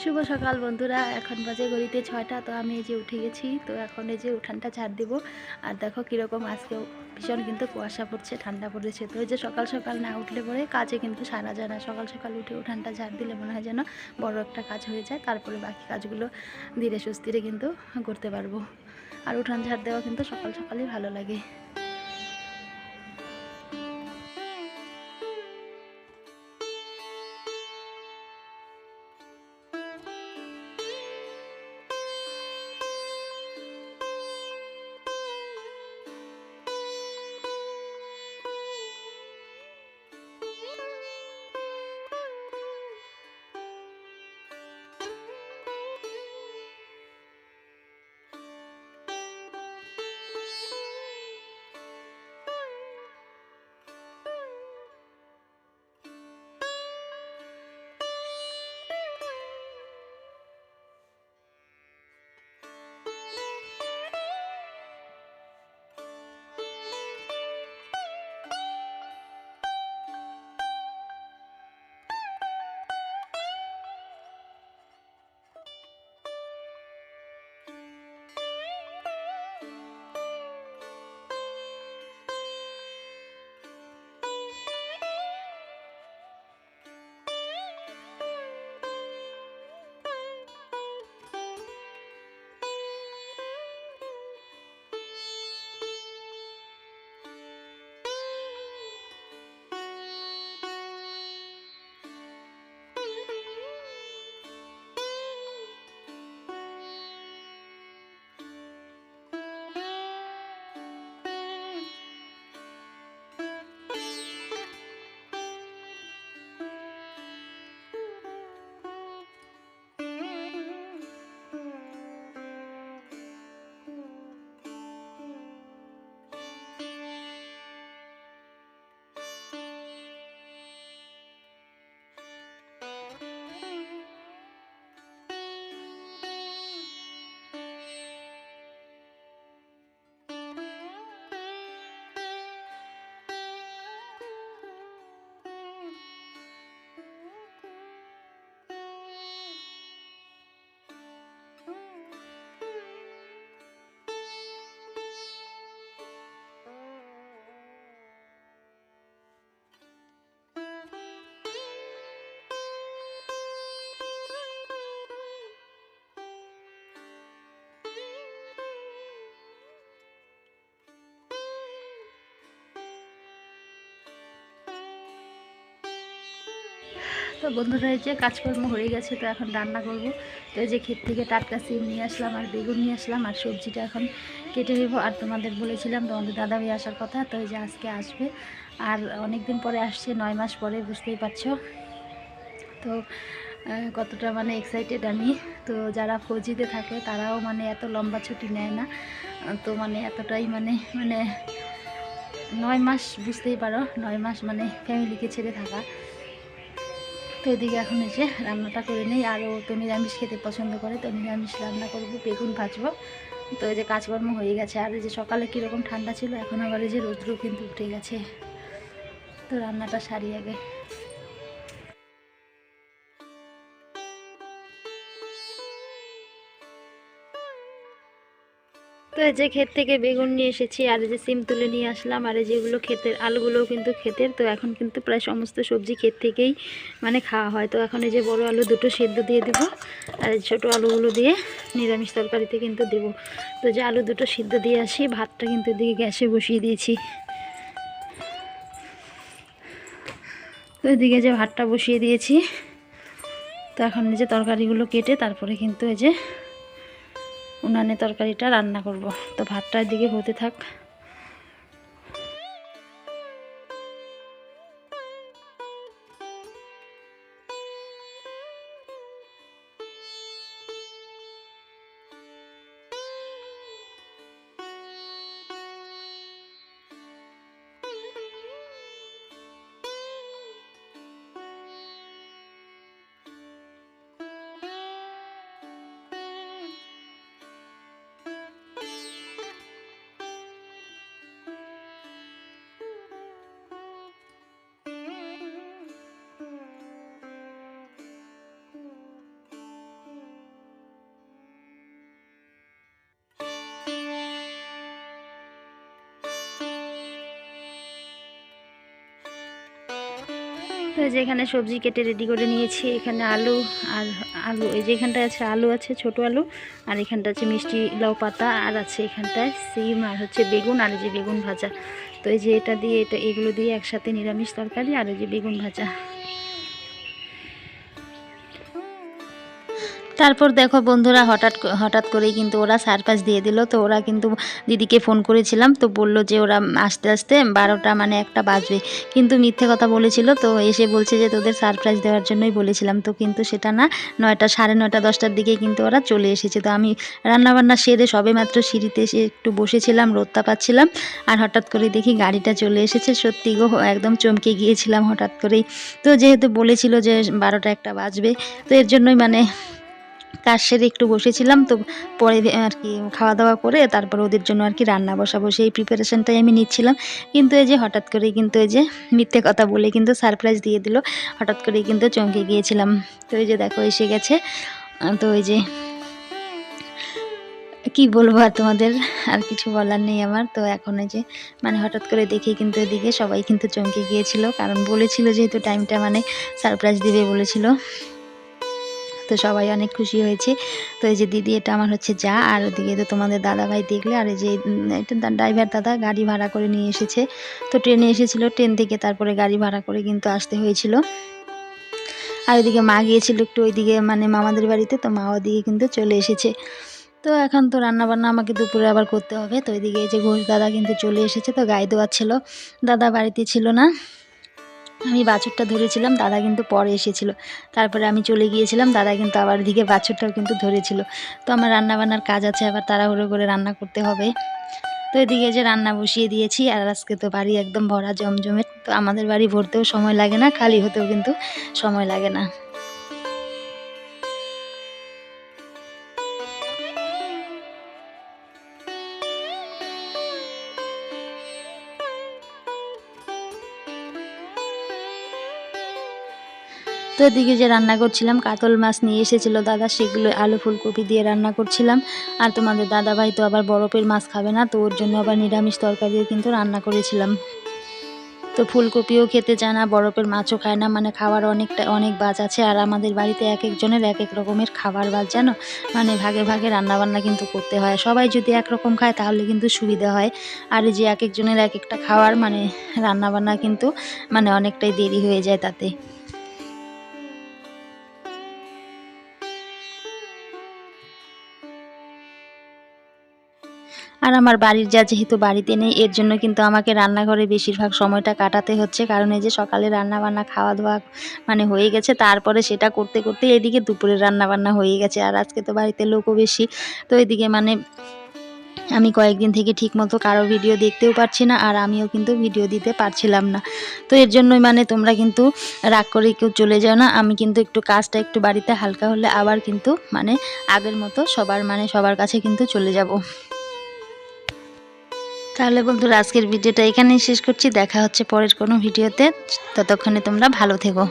শুভ সকাল বন্ধুরা, এখন বাজে গড়িতে ছয়টা, তো আমি এই যে উঠে গেছি, তো এখন এই যে উঠানটা ঝাড় দিব। আর দেখো কীরকম আজকেও ভীষণ কিন্তু কুয়াশা পড়ছে, ঠান্ডা পড়েছে। তো এই যে সকাল সকাল না উঠলে পরে কাজে কিন্তু সারা যায় না। সকাল সকাল উঠে উঠানটা ঝাড় দিলে মনে হয় যেন বড় একটা কাজ হয়ে যায়। তারপরে বাকি কাজগুলো ধীরে সুস্থিরে কিন্তু করতে পারব। আর উঠান ঝাড় দেওয়া কিন্তু সকাল সকালই ভালো লাগে। তো বন্ধুরা এই যে কাজকর্ম হয়ে গেছে, তো এখন রান্না করব। তো এই যে ক্ষেত থেকে টাটকা সিম নিয়ে আসলাম, আর বেগুন নিয়ে আসলাম, আর সবজিটা এখন কেটে নেব। আর তোমাদের বলেছিলাম, তোমাদের দাদা ভাই আসার কথা, তো এই যে আজকে আসবে। আর অনেক দিন পরে আসছে, নয় মাস পরে, বুঝতেই পারছ? তো কতটা মানে এক্সাইটেড আমি। তো যারা ফৌজিতে থাকে, তারাও মানে এত লম্বা ছুটি নেয় না। তো মানে এতটাই মানে মানে নয় মাস, বুঝতেই পারো, নয় মাস মানে ফ্যামিলিকে ছেড়ে থাকা। এদিকে এখন এসে রান্নাটা করে নিই। আরও তো নিরামিষ খেতে পছন্দ করে, তো নিরামিষ রান্না করব, বেগুন ভাজবো। তো এই যে কাজকর্ম হয়ে গেছে। আর এই যে সকালে কীরকম ঠান্ডা ছিল, এখন আবার এই যে রৌদ্র কিন্তু উঠে গেছে। তো রান্নাটা সারি আগে। তো এই যে ক্ষেত থেকে বেগুন নিয়ে এসেছি, আর এই যে সিম তুলে নিয়ে আসলাম, আর যেগুলো ক্ষেতের আলুগুলোও কিন্তু ক্ষেতের, তো এখন কিন্তু প্রায় সমস্ত সবজি ক্ষেত থেকেই মানে খাওয়া হয়। তো এখন এই যে বড় আলু দুটো সেদ্ধ দিয়ে দেবো, আর এই ছোটো আলুগুলো দিয়ে নিরামিষ তরকারিতে কিন্তু দেবো। তো যে আলু দুটো সিদ্ধ দিয়ে আসি, ভাতটা কিন্তু এদিকে গ্যাসে বসিয়ে দিয়েছি। তো এদিকে যে ভাতটা বসিয়ে দিয়েছি, তো এখন যে তরকারিগুলো কেটে তারপরে কিন্তু এই যে উনানে তরকারিটা রান্না করব। তো ভাতটার দিকে হতে থাক। তো যে এখানে সবজি কেটে রেডি করে নিয়েছি। এখানে আলু আর আলু, এই যে এখানটায় আছে আলু আছে, ছোট আলু, আর এখানটা আছে মিষ্টি লাউ পাতা, আর আছে এখানটায় সিম আর হচ্ছে বেগুন, আর এই যে বেগুন ভাজা। তো এই যে এটা দিয়ে, এটা এগুলো দিয়ে একসাথে নিরামিষ তরকারি, আর এই যে বেগুন ভাজা। তারপর দেখো বন্ধুরা হঠাৎ হঠাৎ করেই কিন্তু ওরা সারপ্রাইজ দিয়ে দিল। তো ওরা কিন্তু দিদিকে ফোন করেছিলাম। তো বলল যে ওরা আস্তে আস্তে বারোটা মানে একটা বাজবে। কিন্তু মিথ্যে কথা বলেছিল। তো এসে বলছে যে তোদের সারপ্রাইজ দেওয়ার জন্যই বলেছিলাম। তো কিন্তু সেটা না, নয়টা, সাড়ে নয়টা, দশটার দিকে কিন্তু ওরা চলে এসেছে। তো আমি রান্নাবান্না সেরে সবে মাত্র সিঁড়িতে এসে একটু বসেছিলাম, রোদটা পাচ্ছিলাম। আর হঠাৎ করে দেখি গাড়িটা চলে এসেছে। সত্যি গো, একদম চমকে গিয়েছিলাম হঠাৎ করেই। তো যেহেতু বলেছিল যে বারোটা একটা বাজবে, তো এর জন্যই মানে কাজ সেরে একটু বসেছিলাম, তো পরে আর কি খাওয়া দাওয়া করে তারপর ওদের জন্য আর কি রান্না বসাবো, সেই প্রিপারেশনটাই আমি নিচ্ছিলাম। কিন্তু এই যে হঠাৎ করেই কিন্তু এই যে মিথ্যে কথা বলে কিন্তু সারপ্রাইজ দিয়ে দিল, হঠাৎ করেই কিন্তু চমকে গিয়েছিলাম। তো এই যে দেখো, এসে গেছে। তো এই যে কি বলব আর তোমাদের? আর কিছু বলার নেই আমার। তো এখন যে মানে হঠাৎ করে দেখে কিন্তু এদিকে সবাই কিন্তু চমকে গিয়েছিল, কারণ বলেছিল যেহেতু টাইমটা মানে সারপ্রাইজ দিবে বলেছিল। তো সবাই অনেক খুশি হয়েছে। তো এই যে দিদি, এটা আমার হচ্ছে যা। আর ওদিকে তো তোমাদের দাদা ভাই দেখলে, আর এই যে এটা ড্রাইভার দাদা গাড়ি ভাড়া করে নিয়ে এসেছে। তো ট্রেনে এসেছিল, ট্রেন থেকে তারপরে গাড়ি ভাড়া করে কিন্তু আসতে হয়েছিল। আর ওইদিকে মা গিয়েছিল একটু ওইদিকে মানে মামাদের বাড়িতে, তো মা ওদিকে কিন্তু চলে এসেছে। তো এখন তো রান্না বান্না আমাকে দুপুরে আবার করতে হবে। তো ওইদিকে এই যে ঘোষ দাদা কিন্তু চলে এসেছে, তো গায়ে দেওয়ার ছিল দাদা বাড়িতে ছিল না। আমি বাছুরটা ধরেছিলাম, দাদা কিন্তু পরে এসেছিল। তারপরে আমি চলে গিয়েছিলাম, দাদা কিন্তু আবার দিকে বাছুরটাও কিন্তু ধরেছিল। তো আমার রান্না বান্নার কাজ আছে, আবার তাড়াহুড়ো করে রান্না করতে হবে। তো এদিকে যে রান্না বসিয়ে দিয়েছি, আর আজকে তো বাড়ি একদম ভরা জমজমে তো আমাদের বাড়ি ভরতেও সময় লাগে না, খালি হতেও কিন্তু সময় লাগে না। তো এদিকে যে রান্না করছিলাম, কাতল মাছ নিয়ে এসেছিল দাদা, সেগুলো আলু ফুলকপি দিয়ে রান্না করছিলাম। আর তোমাদের দাদা ভাই তো আবার বরফের মাছ খাবে না, তো ওর জন্য আবার নিরামিষ তরকারিও কিন্তু রান্না করেছিলাম। তো ফুলকপিও খেতে চায় না, বরফের মাছও খায় না মানে খাওয়ার অনেকটা, অনেক বাজ আছে। আর আমাদের বাড়িতে এক একজনের এক এক রকমের খাবার বাজ, জানো? মানে ভাগে ভাগে রান্নাবান্না কিন্তু করতে হয়। সবাই যদি একরকম খায়, তাহলে কিন্তু সুবিধা হয়। আর যে এক একজনের এক একটা খাওয়ার মানে রান্নাবান্না কিন্তু মানে অনেকটাই দেরি হয়ে যায় তাতে। আর আমার বাড়ির যা যেহেতু বাড়িতে নেই, এর জন্য কিন্তু আমাকে রান্নাঘরে বেশিরভাগ সময়টা কাটাতে হচ্ছে। কারণ এই যে সকালে রান্না বান্না খাওয়া দাওয়া মানে হয়ে গেছে, তারপরে সেটা করতে করতে এদিকে দুপুরে রান্না বান্না হয়ে গেছে। আর আজকে তো বাড়িতে লোকও বেশি, তো এদিকে মানে আমি কয়েকদিন থেকে ঠিকমতো কারও ভিডিও দেখতেও পারছি না, আর আমিও কিন্তু ভিডিও দিতে পারছিলাম না। তো এর জন্যই মানে তোমরা কিন্তু রাগ করে কেউ চলে যাও না, আমি কিন্তু একটু কাজটা একটু বাড়িতে হালকা হলে আবার কিন্তু মানে আগের মতো সবার মানে সবার কাছে কিন্তু চলে যাব। তাহলে বন্ধুরা, আজকের ভিডিওটা এখানেই শেষ করছি। দেখা হচ্ছে পরের কোনো ভিডিওতে। ততক্ষণে তোমরা ভালো থেকো।